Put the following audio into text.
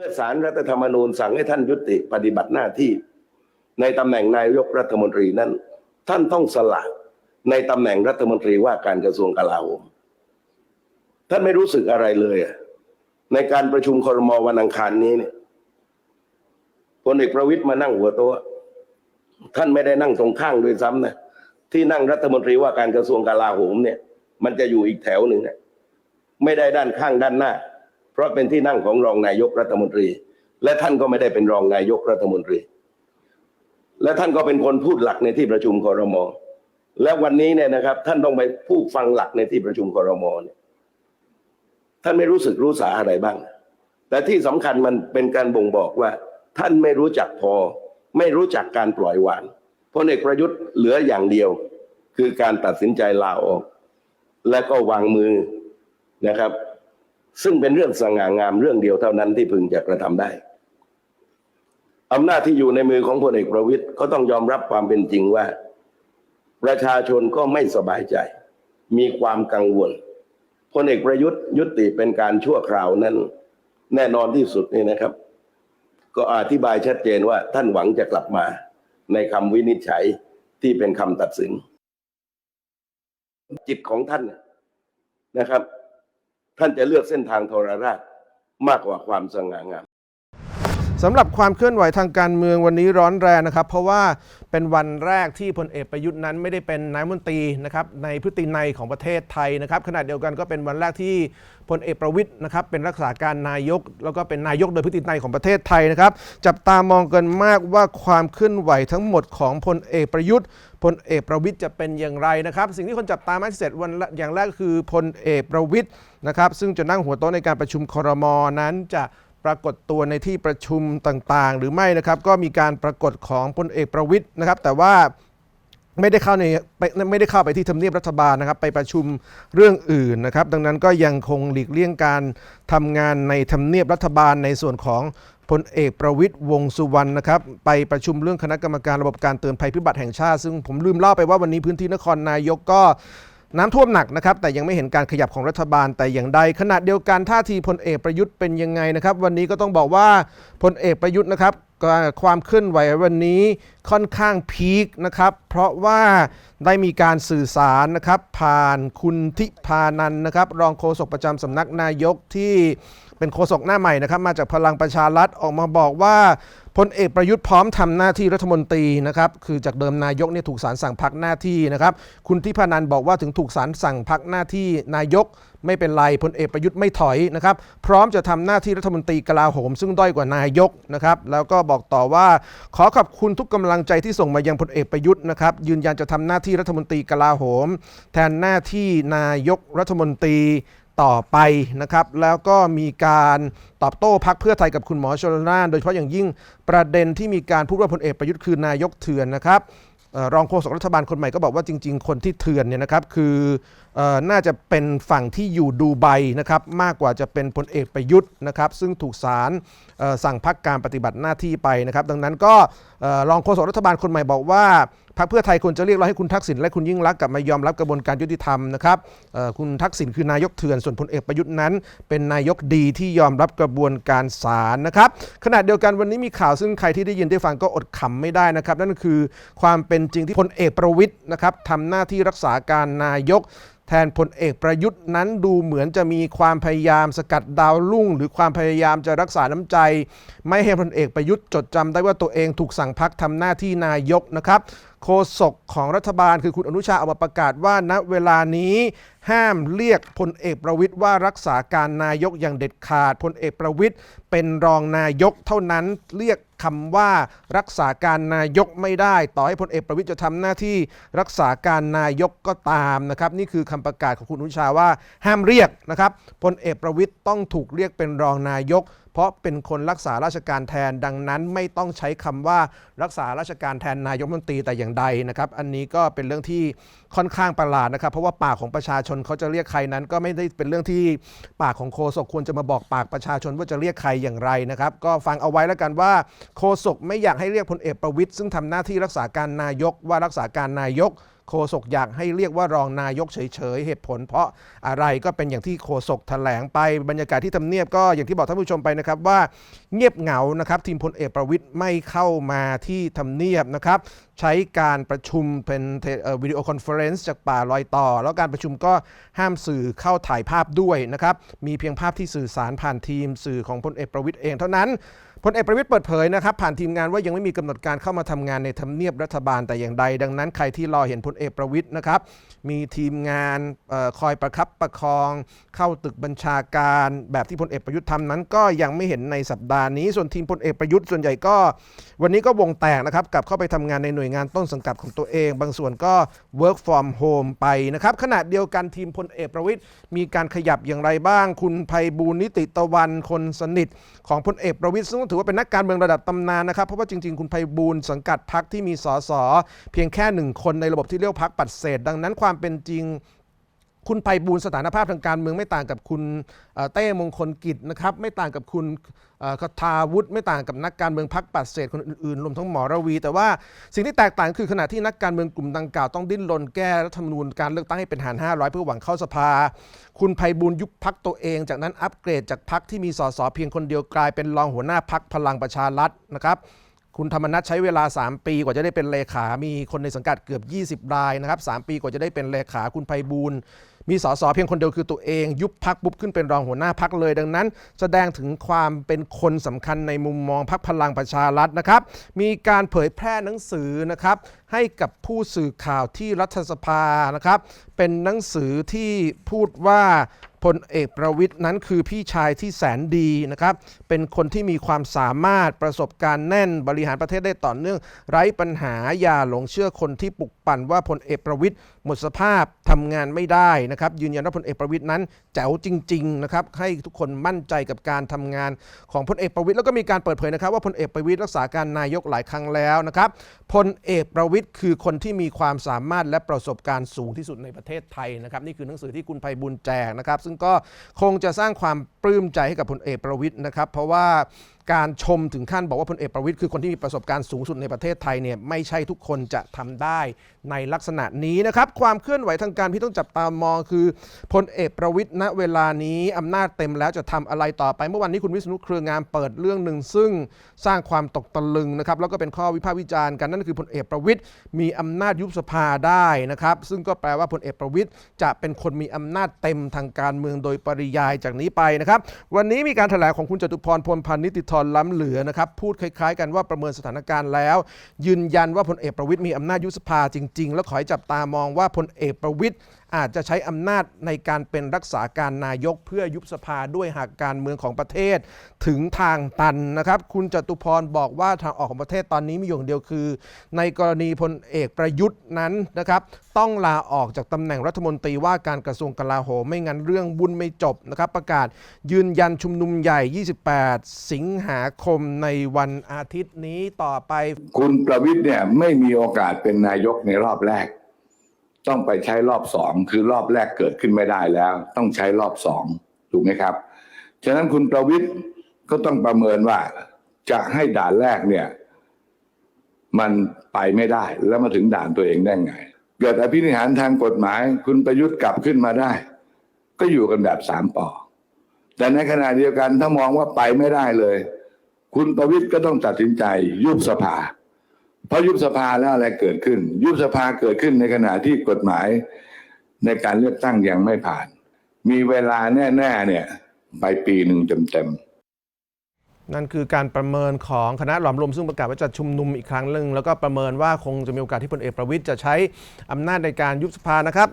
เมื่อสารรัฐธรรมนูญสั่งให้ท่านยุติปฏิบัติหน้าที่ ในตำแหน่งนายกรัฐมนตรีนั้น ท่านต้องสละในตำแหน่งรัฐมนตรีว่าการกระทรวงกลาโหมท่านไม่รู้สึกอะไรเลย ในการประชุมครมวันอังคารนี้เนี่ยพลเอกประวิตยมานั่งหัวโต๊ะท่านไม่ได้นั่งตรงข้างด้วยซ้ำนะที่นั่งรัฐมนตรีว่าการกระทรวงกลาโหมเนี่ย มันจะอยู่อีกแถวหนึ่งนะไม่ได้ด้านข้างด้านหน้า ราะเป็นที่นั่งของรองนายกรัฐมนตรี และท่านก็ไม่ได้เป็นรองนายกรัฐมนตรี และท่านก็เป็นคนพูดหลักในที่ประชุมคอรมอและวันนี้เนี่ยนะครับ ท่านต้องไปพูดฟังหลักในที่ประชุมคอรมอเนี่ยท่านไม่รู้สึกรู้สาอะไรบ้าง แต่ที่สำคัญมันเป็นการบ่งบอกว่า ท่านไม่รู้จักพอ ไม่รู้จักการปล่อยวางพลเอกประยุทธ์เหลืออย่างเดียว คือการตัดสินใจลาออก และก็วางมือนะครับ ซึ่งเป็นเรื่องสง่างามเรื่องเดียวเท่านั้นที่พึงจะกระทำได้อำนาจที่อยู่ในมือของพลเอกประวิตยก็ต้องยอมรับความเป็นจริงว่า ประชาชนก็ไม่สบายใจ มีความกังวลพลเอกประยุทธ์ยุติเป็นการชั่วคราวนั้น แน่นอนที่สุดนี่นะครับ ก็อธิบายชัดเจนว่าท่านหวังจะกลับมา ในคำวินิจฉัยที่เป็นคำตัดสินจิตของท่านนะครับ ท่านจะเลือกเส้นทางทรราชมากกว่าความสง่างาม สำหรับความเคลื่อนไหวทางการเมืองวันนี้ร้อนแรงนะครับ เพราะว่าเป็นวันแรกที่พลเอกประยุทธ์นั้นไม่ได้เป็นนายมนตรีนะครับในพฤตินัยของประเทศไทยนะครับขณะเดียวกันก็เป็นวันแรกที่พลเอกประวิทย์นะครับเป็นรักษาการนายก แล้วก็เป็นนายกโดยพฤตินัยของประเทศไทยนะครับ จับตามองกันมากว่าความเคลื่อนไหวทั้งหมดของพลเอกประยุทธ์พลเอกประวิทย์จะเป็นอย่างไรนะครับ สิ่งที่คนจับตามากที่สุดวันอย่างแรกก็คือพลเอกประวิทย์นะครับซึ่งจะนั่งหัวโต๊ะในการประชุมครมนั้นจะ รากฏตัวในที่ประชุมต่างๆ หรือไม่นะครับก็มีการปรากฏของพลเอกประวิทย์นะครับ แต่ว่าไม่ได้เข้าในไไม่ได้เข้าไปที่ทำเนียบรัฐบาลนะครับ ไปประชุมเรื่องอื่นนะครับ ดังนั้นก็ยังคงหลีกเลี่ยงการทำงานในทำเนียบรัฐบาลในส่วนของพลเอกประวิทย์วงสุวรรณนะครับไปประชุมเรื่องคณะกรรมการระบบการเตือนภัยพิบัติแห่งชาติ ซึ่งผมลืมเล่าไปว่าวันนี้พื้นที่นครนายกก็ น้ำท่วมหนักนะครับแต่ยังไม่เห็นการขยับของรัฐบาลแต่อย่างใดขณะเดียวกันท่าทีพลเอกประยุทธ์เป็นยังไงนะครับ วันนี้ก็ต้องบอกว่าพลเอกประยุทธ์นะครับความเคลื่อนไหววันนี้ค่อนข้างพีคนะครับ เพราะว่าได้มีการสื่อสารนะครับ ผ่านคุณทิพานันนะครับ รองโฆษกประจำสำนักนายกที่ เป็นโฆษกหน้าใหม่นะครับมาจากพลังประชารัฐออกมาบอกว่าพลเอกประยุทธ์พร้อมทำหน้าที่รัฐมนตรีนะครับคือจากเดิมนายกเนี่ยถูกศาลสั่งพักหน้าที่นะครับคุณทิพนันบอกว่าถึงถูกศาลสั่งพักหน้าที่นายกไม่เป็นไรพลเอกประยุทธ์ไม่ถอยนะครับพร้อมจะทำหน้าที่รัฐมนตรีกลาโหม ซึ่งด้อยกว่านายกนะครับแล้วก็บอกต่อว่า ขอขอบคุณทุกกำลังใจที่ส่งมายังพลเอกประยุทธ์นะครับยืนยันจะทำหน้าที่รัฐมนตรีกลาโหม แทนหน้าที่นายกรัฐมนตรี ต่อไปนะครับ แล้วก็มีการตอบโต้พักเพื่อไทยกับคุณหมอชลนานโดยเฉพาะอย่างยิ่งประเด็นที่มีการพูดว่าพลเอกประยุทธ์คือนายกเถื่อนนะครับออรองโฆษกรัฐบาลคนใหม่ก็บอกว่าจริง ๆ คนที่เถื่อนเนี่ยนะครับคือ น่าจะเป็นฝั่งที่อยู่ดูไบนะครับมากกว่าจะเป็นพลเอกประยุทธ์นะครับซึ่งถูกศาลสั่งพักการปฏิบัติหน้าที่ไปนะครับดังนั้นก็เอ่อรองโฆษกรัฐบาลคนใหม่บอกว่าพรรคเพื่อไทยควรจะเรียกร้องให้คุณทักษิณและคุณยิ่งรักกลับมายอมรับกระบวนการยุติธรรมนะครับคุณทักษิณคือนายกเถื่อนส่วนพลเอกประยุทธ์นั้น เป็นนายกดีที่ยอมรับกระบวนการศาลนะครับขณะเดียวกันวันนี้มีข่าวซึ่งใครที่ได้ยินได้ฟังก็อดขำไม่ได้นะครับ นั่นคือความเป็นจริงที่พลเอกประวิทย์นะครับทำหน้าที่รักษาการนายกแทนพลเอกประยุทธ์นั้นดูเหมือนจะมีความพยายามสกัดดาวรุ่ง หรือความพยายามจะรักษาน้ำใจ ไม่ให้พลเอกประยุทธ์จดจำได้ว่าตัวเองถูกสั่งพักทำหน้าที่นายกนะครับโฆษกของรัฐบาลคือคุณอนุชาออกมาประกาศว่าณเวลานี้ ห้ามเรียกพลเอกประวิทย์ว่ารักษาการนายกอย่างเด็ดขาดพลเอกประวิทย์เป็นรองนายกเท่านั้นเรียกคำว่ารักษาการนายกไม่ได้ ต่อให้พลเอกประวิทย์จะทำหน้าที่รักษาการนายกก็ตามนะครับ นี่คือคำประกาศของคุณอนุชาว่า ห้ามเรียกนะครับพลเอกประวิทย์ต้องถูกเรียกเป็นรองนายก เพราะเป็นคนรักษาราชการแทนดังนั้นไม่ต้องใช้คำว่ารักษาราชการแทนนายกรัฐมนตรีแต่อย่างใดนะครับอันนี้ก็เป็นเรื่องที่ค่อนข้างประหลาดนะครับ เพราะว่าปากของประชาชนเขาจะเรียกใครนั้น ก็ไม่ได้เป็นเรื่องที่ปากของโฆษกควรจะมาบอกปากประชาชนว่าจะเรียกใครอย่างไรนะครับ ก็ฟังเอาไว้แล้วกันว่าโฆษกไม่อยากให้เรียกพลเอกประวิตยซึ่งทำหน้าที่รักษาการนายกว่ารักษาการนายก โฆษกอยากให้เรียกว่ารองนายกเฉยๆ เหตุผล เพราะอะไรก็เป็นอย่างที่โฆษกแถลงไปบรรยากาศที่ทำเนียบก็อย่างที่บอกท่านผู้ชมไปนะครับว่าเงียบเหงานะครับทีมพลเอกประวิทย์ไม่เข้ามาที่ทำเนียบนะครับ ใช้การประชุมเป็นวิดีโอคอนเฟอเรนซ์จากป่าลอยต่อ แล้วการประชุมก็ห้ามสื่อเข้าถ่ายภาพด้วยนะครับ มีเพียงภาพที่สื่อสารผ่านทีมสื่อของพลเอกประวิทย์เองเท่านั้นพลเอกประวิทย์เปิดเผยนะครับผ่านทีมงานว่ายังไม่มีกำหนดการเข้ามาทำงานในทำเนียบรัฐบาลแต่อย่างใด ดังนั้นใครที่รอเห็นพลเอกประวิทย์นะครับมีทีมงานออคอยประคับประคอง เข้าตึกบัญชาการแบบที่พลเอกประยุทธ์ทำนั้น ก็ยังไม่เห็นในสัปดาห์นี้ ส่วนทีมพลเอกประยุทธ์ส่วนใหญ่ก็ วันนี้ก็วงแตกนะครับกลับเข้าไปทำงานในหน่วยงานต้นสังกัดของตัวเอง บางส่วนก็ work from home ไปนะครับ ขณะเดียวกันทีมพลเอกประวิทย์มีการขยับอย่างไรบ้าง คุณภัยบูลนิติตะวันคนสนิทของพลเอกประวิทย์ซึ่งถือว่าเป็นนักการเมืองระดับตำนานนะครับ เพราะว่าจริง ๆ คุณภัยบูลสังกัดพักที่มีสสเพียงแค่หนึ่งคนในระบบที่เรียกว่าพักปัดเศษ ดังนั้นความเป็นจริง คุณไพบูลย์สถานภาพทางการเมืองไม่ต่างกับคุณเต้มงคลกิจนะครับไม่ต่างกับคุณคทาวุฒิไม่ต่างกับนักการเมืองพักปัดเศษคนอื่นๆรวมทั้งหมอระวี แต่ว่าสิ่งที่แตกต่างคือขณะที่นักการเมืองกลุ่มดังกล่าวต้องดิ้นรนแก้รัฐธรรมนูญการเลือกตั้งให้เป็นหาร 500 เพื่อหวังเข้าสภา คุณไพบูลย์ยุบพักตัวเอง จากนั้นอัปเกรดจากพักที่มีสสเพียงคนเดียวกลายเป็นรองหัวหน้าพักพลังประชารัฐนะครับ คุณธรรมนัฐใช้เวลา 3 ปีกว่าจะได้เป็นเลขา มีคนในสังกัดเกือบ 20 รายนะครับ3ปีกว่าจะได้เป็นเลขา คุณไพบูลย์มีสสเพียงคนเดียวคือตัวเอง ยุบพักปุ๊บขึ้นเป็นรองหัวหน้าพักเลย ดังนั้น แสดงถึงความเป็นคนสำคัญในมุมมองพักพลังประชารัฐนะครับ มีการเผยแพร่หนังสือนะครับ ให้กับผู้สื่อข่าวที่รัฐสภานะครับ เป็นหนังสือที่พูดว่า พลเอกประวิทย์นั้นคือพี่ชายที่แสนดีนะครับ เป็นคนที่มีความสามารถประสบการณ์แน่นบริหารประเทศได้ต่อเนื่อง ไร้ปัญหาอย่าหลงเชื่อคนที่ปลุกปั่นว่าพลเอกประวิทย์ หมดสภาพทำงานไม่ได้นะครับยืนยันว่าพลเอกประวิทย์นั้นแจ๋วจริงๆนะครับให้ทุกคนมั่นใจกับการทำงานของพลเอกประวิทย์แล้วก็มีการเปิดเผยนะครับว่าพลเอกประวิทย์รักษาการนายกหลายครั้งแล้วนะครับพลเอกประวิทย์คือคนที่มีความสามารถและประสบการณ์สูงที่สุดในประเทศไทยนะครับนี่คือหนังสือที่คุณไพบุญแจกนะครับ ซึ่งก็คงจะสร้างความปลื้มใจให้กับพลเอกประวิทย์นะครับ เพราะว่า การชมถึงขั้นบอกว่าพลเอกประวิทย์คือคนที่มีประสบการณ์สูงสุดในประเทศไทยเนี่ยไม่ใช่ทุกคนจะทำได้ในลักษณะนี้นะครับ ความเคลื่อนไหวทางการที่ต้องจับตามองคือพลเอกประวิทย์ณเวลานี้อำนาจเต็มแล้วจะทำอะไรต่อไปเมื่อวันนี้คุณวิษณุเครืองามเปิดเรื่องหนึ่งซึ่งสร้างความตกตะลึงนะครับแล้วก็เป็นข้อวิพากษ์วิจารณ์กันนั่นคือพลเอกประวิทย์มีอำนาจยุบสภาได้นะครับ ซึ่งก็แปลว่าพลเอกประวิทย์จะเป็นคนมีอำนาจเต็มทางการเมืองโดยปริยายจากนี้ไปนะครับ วันนี้มีการแถลงของคุณจตุพรพลพันธ์นิติธรล้ำเหลือนะครับพูดคล้ายๆ กันว่าประเมินสถานการณ์แล้ว ยืนยันว่าพลเอกประวิทย์มีอำนาจยุบสภาจริง ๆ แล้วขอให้จับตามองว่าพลเอกประวิทย์ อาจจะใช้อำนาจในการเป็นรักษาการนายกเพื่อยุบสภาด้วยหากการเมืองของประเทศ ถึงทางตันนะครับ คุณจตุพรบอกว่าทางออกของประเทศตอนนี้มีอย่างเดียวคือ ในกรณีพลเอกประยุทธ์นั้นนะครับ ต้องลาออกจากตำแหน่งรัฐมนตรีว่าการกระทรวงกลาโหมไม่งั้นเรื่องบุญไม่จบนะครับ ประกาศยืนยันชุมนุมใหญ่ 28 สิงหาคมในวันอาทิตย์นี้ต่อไป คุณประวิทย์เนี่ยไม่มีโอกาสเป็นนายกในรอบแรก ต้องไปใช้รอบสองคือรอบแรกเกิดขึ้นไม่ได้แล้ว ต้องใช้รอบสองถูกไหมครับ ฉะนั้นคุณประวิทย์ก็ต้องประเมินว่าจะให้ด่านแรกเนี่ย มันไปไม่ได้แล้วมาถึงด่านตัวเองได้ไง เกิดอภินิหารทางกฎหมาย คุณประยุทธ์กลับขึ้นมาได้ ก็อยู่กันแบบสามปอแต่ในขณะเดียวกันถ้ามองว่าไปไม่ได้เลย คุณประวิทย์ก็ต้องตัดสินใจยุบสภา เพราะยุบสภาแล้วอะไรเกิดขึ้น ยุบสภาเกิดขึ้นในขณะที่กฎหมายในการเลือกตั้งยังไม่ผ่าน มีเวลาแน่ๆเนี่ยไปปีหนึ่งเต็มๆนั่นคือการประเมินของคณะหลอมรวมซึ่งประกาศว่าจะชุมนุมอีกครั้งหนึ่งแล้วก็ประเมินว่าคงจะมีโอกาสที่พลเอกประวิทย์จะใช้อำนาจในการยุบสภานะครับ